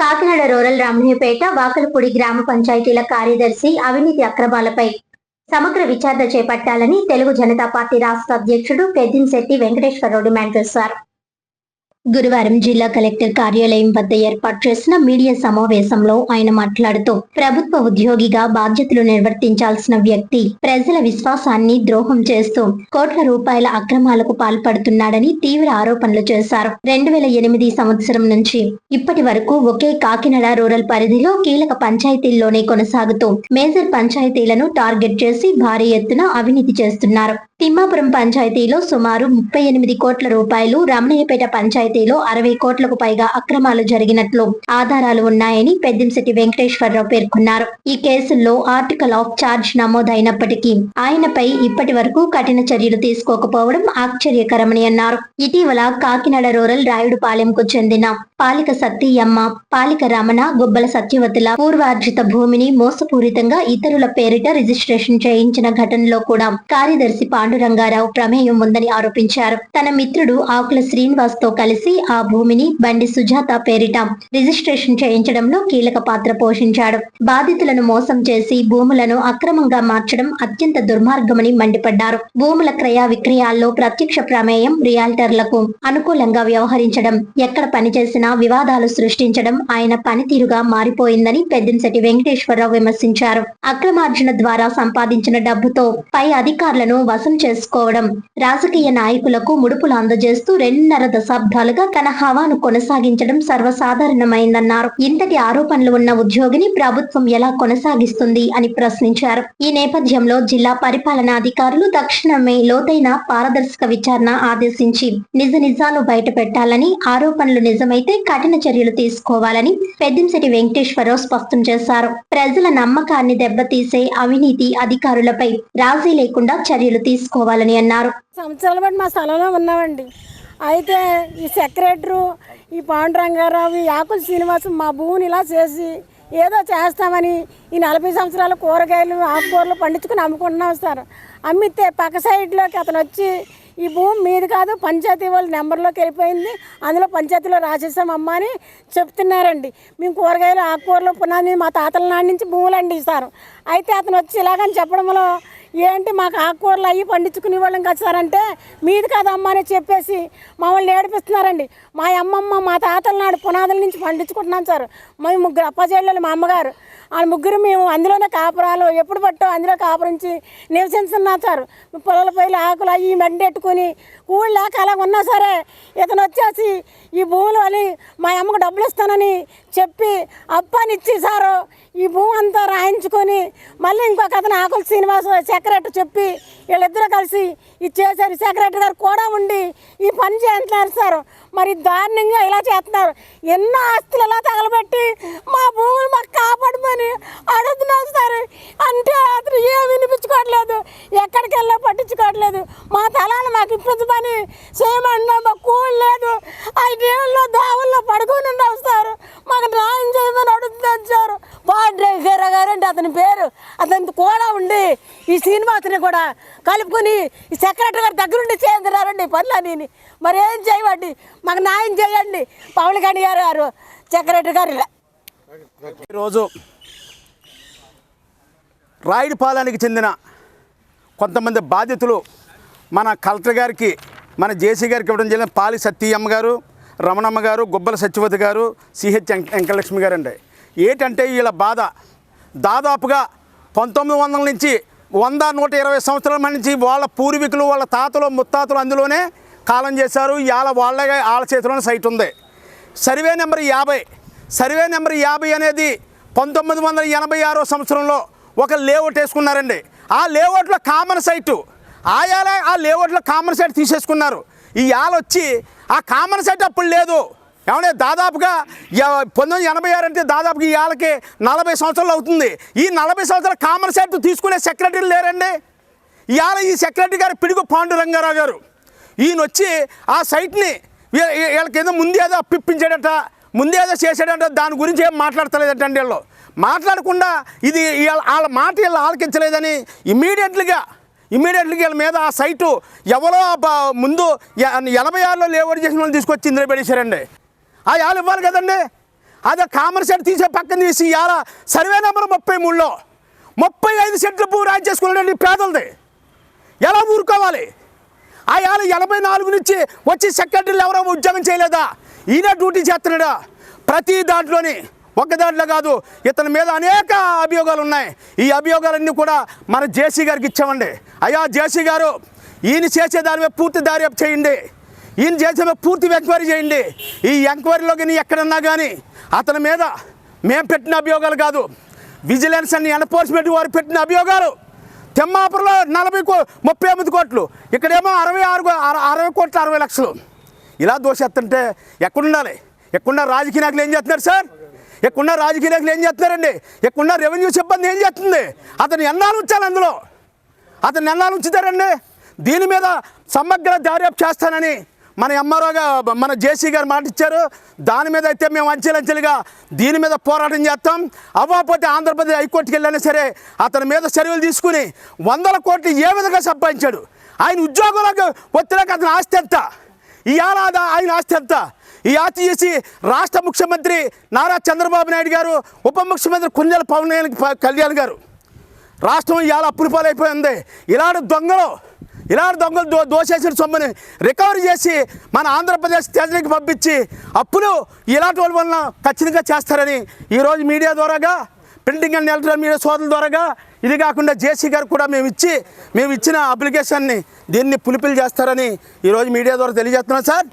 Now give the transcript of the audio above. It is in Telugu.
కాకినాడ రూరల్ రమణీయపేట వాకలపూడి గ్రామ పంచాయతీల కార్యదర్శి అవినీతి అక్రమాలపై సమగ్ర విచారణ చేపట్టాలని తెలుగు జనతా పార్టీ రాష్ట్ర అధ్యక్షుడు పెద్దింశెట్టి వెంకటేశ్వరరావు డిమాండ్ చేశారు. గురువారం జిల్లా కలెక్టర్ కార్యాలయం వద్ద ఏర్పాటు చేసిన మీడియా సమావేశంలో ఆయన మాట్లాడుతూ ప్రభుత్వ ఉద్యోగిగా బాధ్యతలు నిర్వర్తించాల్సిన వ్యక్తి ప్రజల విశ్వాసాన్ని ద్రోహం చేస్తూ కోట్ల రూపాయల అక్రమాలకు పాల్పడుతున్నాడని తీవ్ర ఆరోపణలు చేశారు. రెండు వేల ఎనిమిది సంవత్సరం నుంచి ఇప్పటి వరకు ఒకే కాకినాడ రూరల్ పరిధిలో కీలక పంచాయతీల్లోనే కొనసాగుతూ మేజర్ పంచాయతీలను టార్గెట్ చేసి భారీ ఎత్తున అవినీతి చేస్తున్నారు. తిమ్మాపురం పంచాయతీలో సుమారు ముప్పై ఎనిమిది కోట్ల రూపాయలు రమణయ్యపేట పంచాయతీలో అరవై కోట్లకు పైగా అక్రమాలు జరిగినట్లు ఆధారాలు ఉన్నాయని పెద్దింశెట్టి వెంకటేశ్వరరావు పేర్కొన్నారు. ఈ కేసుల్లో ఆర్టికల్ ఆఫ్ చార్జ్ నమోదైనప్పటికీ ఆయనపై ఇప్పటి వరకు కఠిన చర్యలు తీసుకోకపోవడం ఆశ్చర్యకరమని అన్నారు. ఇటీవల కాకినాడ రూరల్ రాయుడుపాలెంకు చెందిన పాలిక సత్యమ్మ పాలిక రమణ గుబ్బల సత్యవతుల పూర్వార్జిత భూమిని మోసపూరితంగా ఇతరుల పేరిట రిజిస్ట్రేషన్ చేయించిన ఘటనలో కూడా కార్యదర్శి పాండురంగారావు ప్రమేయం ఉందని ఆరోపించారు. తన మిత్రుడు ఆకుల శ్రీనివాస్తో కలిసి ఆ భూమిని బండి సుజాత పేరిట రిజిస్ట్రేషన్ చేయించడంలో కీలక పాత్ర పోషించాడు. బాధితులను మోసం చేసి భూములను అక్రమంగా మార్చడం అత్యంత దుర్మార్గమని మండిపడ్డారు. భూముల క్రయ విక్రయాల్లో ప్రత్యక్ష ప్రమేయం రియాల్టర్లకు అనుకూలంగా వ్యవహరించడం ఎక్కడ పనిచేసినా వివాదాలు సృష్టించడం ఆయన పనితీరుగా మారిపోయిందని పెద్దంశెట్టి వెంకటేశ్వరరావు విమర్శించారు. అక్రమార్జన ద్వారా సంపాదించిన డబ్బుతో పై అధికారులను వశం చేసుకోవడం రాజకీయ నాయకులకు ముడుపులు అందజేస్తూ రెండున్నర దశాబ్దాల తన హవాను కొనసాగించడం సర్వసాధారణమైందన్నారు. ఇంతటి ఆరోపణలు ఉన్న ఉద్యోగిని ప్రభుత్వం ఎలా కొనసాగిస్తుంది అని ప్రశ్నించారు. ఈ నేపథ్యంలో జిల్లా పరిపాలనాధికారులు తక్షణమే లోతైన పారదర్శక విచారణ ఆదేశించి నిజ నిజాలు బయట పెట్టాలని ఆరోపణలు నిజమైతే కఠిన చర్యలు తీసుకోవాలని పెద్దంశెట్టి వెంకటేశ్వరరావు స్పష్టం చేశారు. ప్రజల నమ్మకాన్ని దెబ్బతీసే అవినీతి అధికారులపై రాజీ లేకుండా చర్యలు తీసుకోవాలని అన్నారు. సంవత్సరాల పాటు మా స్థలంలో ఉన్నామండి. అయితే ఈ సెక్రటరు ఈ పాండురంగారావు ఈ ఆకుల శ్రీనివాసం మా భూమిని ఇలా చేసి ఏదో చేస్తామని ఈ నలభై సంవత్సరాల కూరగాయలు ఆకుకూరలు పండించుకుని అమ్ముకుంటున్నాం సార్. అమ్మితే పక్క సైడ్లోకి అతను వచ్చి ఈ భూమి మీది కాదు పంచాయతీ వాళ్ళ నెంబర్లోకి వెళ్ళిపోయింది. అందులో పంచాయతీలో రాసేసామమ్మా అని చెప్తున్నారండి. మేము కూరగాయలు ఆకుకూరలు పునాది మా తాతల నాటి నుంచి భూములు అండి సార్. అయితే అతను వచ్చి ఇలాగని చెప్పడంలో ఏంటి మాకు ఆకుకూరలు అవి పండించుకునే వాళ్ళం కదా సార్ అంటే మీది కాదమ్మా అని చెప్పేసి మమ్మల్ని ఏడిపిస్తున్నారండి. మా అమ్మమ్మ మా తాతల నాడు పునాదుల నుంచి పండించుకుంటున్నాం సార్. మేము ముగ్గురు అప్పచెల్లెలు మా అమ్మగారు. ఆ ముగ్గురు మేము అందులోనే కాపురాలు ఎప్పుడు పట్టో అందులో కాపురించి నివసించున్నాం సార్. పొలాల పైలు ఆకులు అవి మండెట్టుకుని ఊళ్ళు లేక అలా ఉన్నా సరే ఇతను వచ్చేసి ఈ భూములు అని మా అమ్మకు డబ్బులు ఇస్తానని చెప్పి అప్పానిచ్చి సారు ఈ భూమి అంతా రాయించుకొని మళ్ళీ ఇంకొక అతను ఆకుల శ్రీనివాస సెక్రటరీ చెప్పి వీళ్ళిద్దరూ కలిసి ఇది చేశారు. సెక్రటరీ గారు కూడా ఉండి ఈ పని చేస్తున్నారు సార్. మరి దారుణంగా ఇలా చేస్తున్నారు. ఎన్నో ఆస్తులు ఇలా తగలబెట్టి మా భూములు మాకు కాపాడమని అడుగుతున్నాం సార్. అంటే అతను ఏం ఎక్కడికి వెళ్ళా పట్టించుకోవట్లేదు. మా తలాలు మాకు ఇప్పించు పని చేయమన్నా మాకు కూల్ లేదు. ఆ నీళ్ళలో దావుల్లో పడుకొని వస్తారు. మాకు న్యాయం చేయమని అడుగుతున్నాం వచ్చారు. పాండ్రేశ్వర గారు అంటే అతని పేరు. అతని కూడా ఉండి ఈ శ్రీనివాసుని కూడా కలుపుకొని ఈ సెక్రటరీ గారి దగ్గరుండి చేయించారండి పనులని మరి ఏం చేయవండి మాకు న్యాయం చేయండి. పవన్ కళ్యాణ్ గారు సెక్రటరీ గారు. ఈరోజు రాయుడిపాలెనికి చెందిన కొంతమంది బాధితులు మన కలెక్టర్ గారికి మన జేసీ గారికి ఇవ్వడం జరిగిన పాలి సత్యమ్మ గారు రమణమ్మ గారు గుబ్బల సత్యవతి గారు సిహెచ్ వెంకటలక్ష్మి గారు అండి. ఏంటంటే వీళ్ళ బాధ? దాదాపుగా పంతొమ్మిది వందల నుంచి వంద నూట ఇరవై సంవత్సరాల నుంచి వాళ్ళ పూర్వీకులు వాళ్ళ తాతలు ముత్తాతలు అందులోనే కాలం చేశారు. ఇవాళ వాళ్ళ వాళ్ళ చేతిలోనే సైట్ ఉంది. సర్వే నెంబర్ యాభై. సర్వే నెంబర్ యాభై అనేది పంతొమ్మిది వందల ఎనభై ఆరో సంవత్సరంలో ఒక లేఅవుట్ వేసుకున్నారండి. ఆ లేఅవుట్లో కామన్ సైటు ఆయాలే ఆ లేఅవుట్లో కామన్ సైట్ తీసేసుకున్నారు. ఈ యాలు వచ్చి ఆ కామన్ సైట్ అప్పుడు లేదు. ఏమంటే దాదాపుగా పంతొమ్మిది ఎనభై ఆరు అంటే దాదాపుగా ఈ ఆలకి నలభై సంవత్సరాలు అవుతుంది. ఈ నలభై సంవత్సరాల కామన్ సైట్ తీసుకునే సెక్రటరీలు లేరండి. ఇవాళ ఈ సెక్రటరీ గారు పిడుగు పాండురంగారావు గారు. ఈయన వచ్చి ఆ సైట్ని వీళ్ళకి ఏదో ముందేదో అప్పిప్పించాడట ముందేదో చేశాడంట దాని గురించి ఏం మాట్లాడతలేదటండి వీళ్ళు. మాట్లాడకుండా ఇది వాళ్ళ మాట వీళ్ళు ఆలకించలేదని ఇమీడియట్లీగా ఇమీడియట్లీ వీళ్ళ మీద ఆ సైటు ఎవరో ముందు ఎనభై ఆరులో లేఅవుట్ చేసిన వాళ్ళు తీసుకొచ్చి ఇందులో పెట్టేశారండి. ఆ వాళ్ళు ఇవ్వాలి కదండి. అదే కామన్ సెట్ తీసే పక్కన తీసి ఇవాళ సర్వే నెంబర్ ముప్పై మూడులో ముప్పై ఐదు సెట్లు భూ రాజు చేసుకున్నాడండి పేదలది. ఎలా ఊరుకోవాలి? ఆ ఏళ్ళ ఎనభై నాలుగు నుంచి వచ్చి సెక్రటరీలు ఎవరో ఉద్యోగం చేయలేదా? ఈయన డ్యూటీ చేస్తున్నాడా? ప్రతి దాంట్లోని ఒక్క దాంట్లో కాదు ఇతని మీద అనేక అభియోగాలు ఉన్నాయి. ఈ అభియోగాలన్నీ కూడా మన జేసీ గారికి ఇచ్చామండి. అయ్యా జేసీ గారు ఈయన చేసే దాని మీద పూర్తి దారి చేయండి. ఈయన చేసే మీద పూర్తి ఎంక్వైరీ చేయండి. ఈ ఎంక్వైరీలో కానీ ఎక్కడన్నా కానీ అతని మీద మేము పెట్టిన అభియోగాలు కాదు. విజిలెన్స్ అండ్ ఎన్ఫోర్స్మెంట్ వారు పెట్టిన అభియోగాలు. తెమ్మాపురంలో నలభై కో ముప్పై ఎనిమిది కోట్లు. ఇక్కడేమో అరవై ఆరు అర- అరవై కోట్లు అరవై లక్షలు. ఇలా దోషేస్తుంటే ఎక్కడుండాలి? ఎక్కడున్న రాజకీయ నాయకులు ఏం చేస్తున్నారు సార్? ఎక్కడున్న రాజకీయ నాయకులు ఏం చేస్తున్నారండి? ఎక్కడున్న రెవెన్యూ సిబ్బంది ఏం చేస్తుంది? అతను ఎన్నాళ్ళు ఉంచాలి అందులో? అతను ఎన్నాళ్ళు ఉంచుతారండి? దీని మీద సమగ్ర దర్యాప్తు చేస్తానని మన ఎంఆర్ఓగా మన జేసీ గారు మాట ఇచ్చారు. దాని మీద అయితే మేము అంచెలంచెలుగా దీని మీద పోరాటం చేస్తాం. అవ్వకపోతే ఆంధ్రప్రదేశ్ హైకోర్టుకి వెళ్ళినా సరే అతని మీద చర్యలు తీసుకుని వందల కోట్లు ఏ విధంగా సంపాదించాడు? ఆయన ఉద్యోగంలోకి వచ్చినాక అతని ఆస్తి ఎంత? ఇవాళ ఆయన ఆస్తి ఎంత? ఈ ఆస్తి చేసి రాష్ట్ర ముఖ్యమంత్రి నారా చంద్రబాబు నాయుడు గారు ఉప ముఖ్యమంత్రి కుంజల పవన్ కళ్యాణ్ గారు. రాష్ట్రం ఇవాళ అప్పుల పాలైపోయింది ఇలాంటి దొంగలు ఇలాంటి దొంగలు దో దోసేసిన సొమ్ముని రికవరీ చేసి మన ఆంధ్రప్రదేశ్ తెజరికి పంపించి అప్పులు ఇలాంటి వాళ్ళ వలన ఖచ్చితంగా చేస్తారని ఈరోజు మీడియా ద్వారాగా ప్రింటింగ్ అండ్ ఎలక్ట్రానిక్ మీడియా సోదరుల ద్వారాగా ఇది కాకుండా జేసీ గారు కూడా మేము ఇచ్చి మేము ఇచ్చిన అప్లికేషన్ని దీన్ని పులిపిలు చేస్తారని ఈరోజు మీడియా ద్వారా తెలియజేస్తున్నాం సార్.